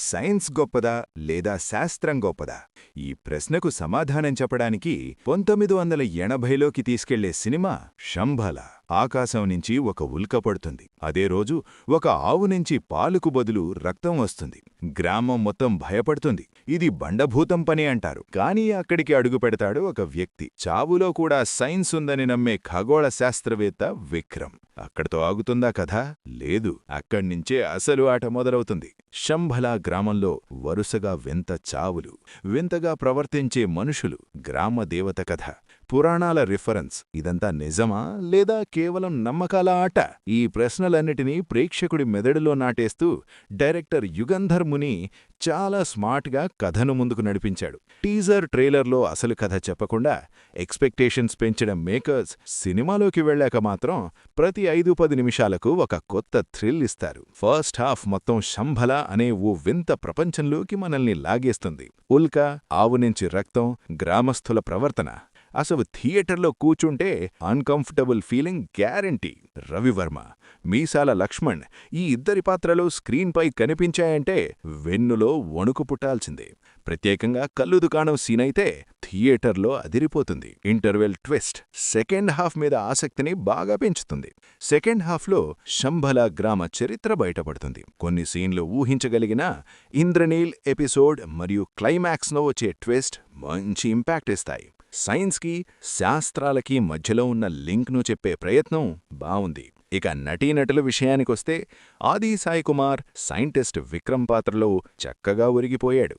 Science గొప్పదా లేదా శాస్త్రం గొప్పదా? ఈ ప్రశ్నకు సమాధానం చెప్పడానికి పంతొమ్మిది వందల ఎనభైలోకి తీసుకెళ్ళే సినిమా శంభల. ఆకాశం నుంచి ఒక ఉల్క పడుతుంది. అదే రోజు ఒక ఆవు నుంచి పాలుకు బదులు రక్తం వస్తుంది. గ్రామం మొత్తం భయపడుతుంది. ఇది బండభూతం పని అంటారు. కానీ అక్కడికి అడుగు పెడతాడు ఒక వ్యక్తి. చావులో కూడా సైన్స్ ఉందని నమ్మే ఖగోళ శాస్త్రవేత్త విక్రమ్. అక్కడతో ఆగుతుందా కథ? లేదు. అక్కడ్నించే అసలు ఆట మొదలవుతుంది. శంభలా గ్రామంలో వరుసగా వింత చావులు వింతగా ప్రవర్తించే మనుషులు గ్రామ దేవత కథ. పురాణాల రిఫరెన్స్ ఇదంతా నిజమా లేదా కేవలం నమ్మకాల ఆట? ఈ ప్రశ్నలన్నిటినీ ప్రేక్షకుడి మెదడులో నాటేస్తూ డైరెక్టర్ యుగంధర్ ముని చాలా స్మార్ట్గా కథను ముందుకు నడిపించాడు. టీజర్ ట్రైలర్లో అసలు కథ చెప్పకుండా ఎక్స్పెక్టేషన్స్ పెంచిన మేకర్స్ సినిమాలోకి వెళ్ళాక మాత్రం ప్రతి ఐదు పది నిమిషాలకు ఒక కొత్త థ్రిల్ ఇస్తారు. ఫస్ట్ హాఫ్ మొత్తం శంభల అనే ఓ వింత ప్రపంచంలోకి మనల్ని లాగేస్తుంది. ఉల్క ఆవు నుంచి రక్తం గ్రామస్థుల ప్రవర్తన అసలు థియేటర్లో కూచుంటే uncomfortable feeling guarantee Ravi Varma Meesala Lakshman ఈ ఇద్దరి పాత్రలు స్క్రీన్పై కనిపించాయంటే వెన్నులో వణుకు పుట్టాల్సిందే. ప్రత్యేకంగా కల్లు దుకాణం సీనైతే థియేటర్లో అదిరిపోతుంది. ఇంటర్వెల్ ట్విస్ట్ సెకండ్ హాఫ్ మీద ఆసక్తిని బాగా పెంచుతుంది. సెకండ్ హాఫ్లో శంభల గ్రామ చరిత్ర బయటపడుతుంది. కొన్ని సీన్లు ఊహించగలిగిన ఇంద్రనీల్ ఎపిసోడ్ మరియు క్లైమాక్స్లో వచ్చే ట్విస్ట్ మంచి ఇంపాక్ట్ ఇస్తాయి. సైన్స్కి శాస్త్రాలకి మధ్యలో ఉన్న లింక్ను చెప్పే ప్రయత్నం బావుంది. ఇక నటీనటుల విషయానికొస్తే ఆది సాయి కుమార్ సైంటిస్ట్ విక్రమ్ పాత్రలో చక్కగా ఒరిగిపోయాడు.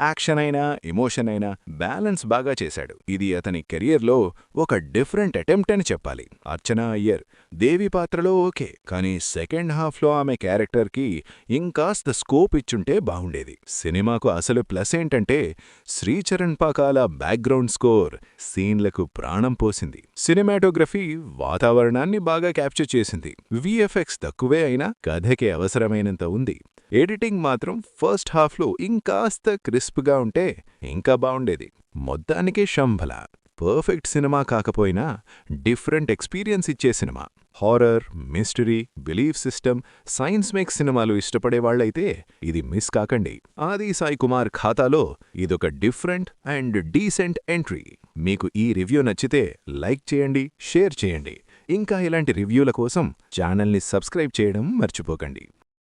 యాక్షన్ అయినా ఎమోషన్ అయినా బ్యాలెన్స్ బాగా చేశాడు. ఇది అతని కెరియర్లో ఒక డిఫరెంట్ అటెంప్ట్ అని చెప్పాలి. అర్చనా అయ్యర్ దేవి పాత్రలో ఓకే కానీ సెకండ్ హాఫ్లో ఆమె క్యారెక్టర్కి ఇంకాస్త స్కోప్ ఇచ్చుంటే బాగుండేది సినిమాకు అసలు ప్లస్ ఏంటంటే శ్రీచరణ్ పాకాల బ్యాక్గ్రౌండ్ స్కోర్ సీన్లకు ప్రాణం పోసింది. సినిమాటోగ్రఫీ వాతావరణాన్ని బాగా క్యాప్చర్ చేసింది. విఎఫ్ఎక్స్ తక్కువే అయినా కథకి అవసరమైనంత ఉంది. ఎడిటింగ్ మాత్రం ఫస్ట్ హాఫ్లో ఇంకాస్త క్రిస్ప్గా ఉంటే ఇంకా బావుండేది మొత్తానికి శంభల. పర్ఫెక్ట్ సినిమా కాకపోయినా డిఫరెంట్ ఎక్స్పీరియన్స్ ఇచ్చే cinema. Horror mystery belief system science make సినిమాలు ఇష్టపడేవాళ్ళైతే ఇది మిస్ కాకండి. ఆది సాయి కుమార్ ఖాతాలో ఇదొక డిఫరెంట్ అండ్ డీసెంట్ ఎంట్రీ. మీకు ఈ రివ్యూ నచ్చితే లైక్ చేయండి షేర్ చేయండి. ఇంకా ఇలాంటి రివ్యూల కోసం ఛానల్ని సబ్స్క్రైబ్ చేయడం మర్చిపోకండి.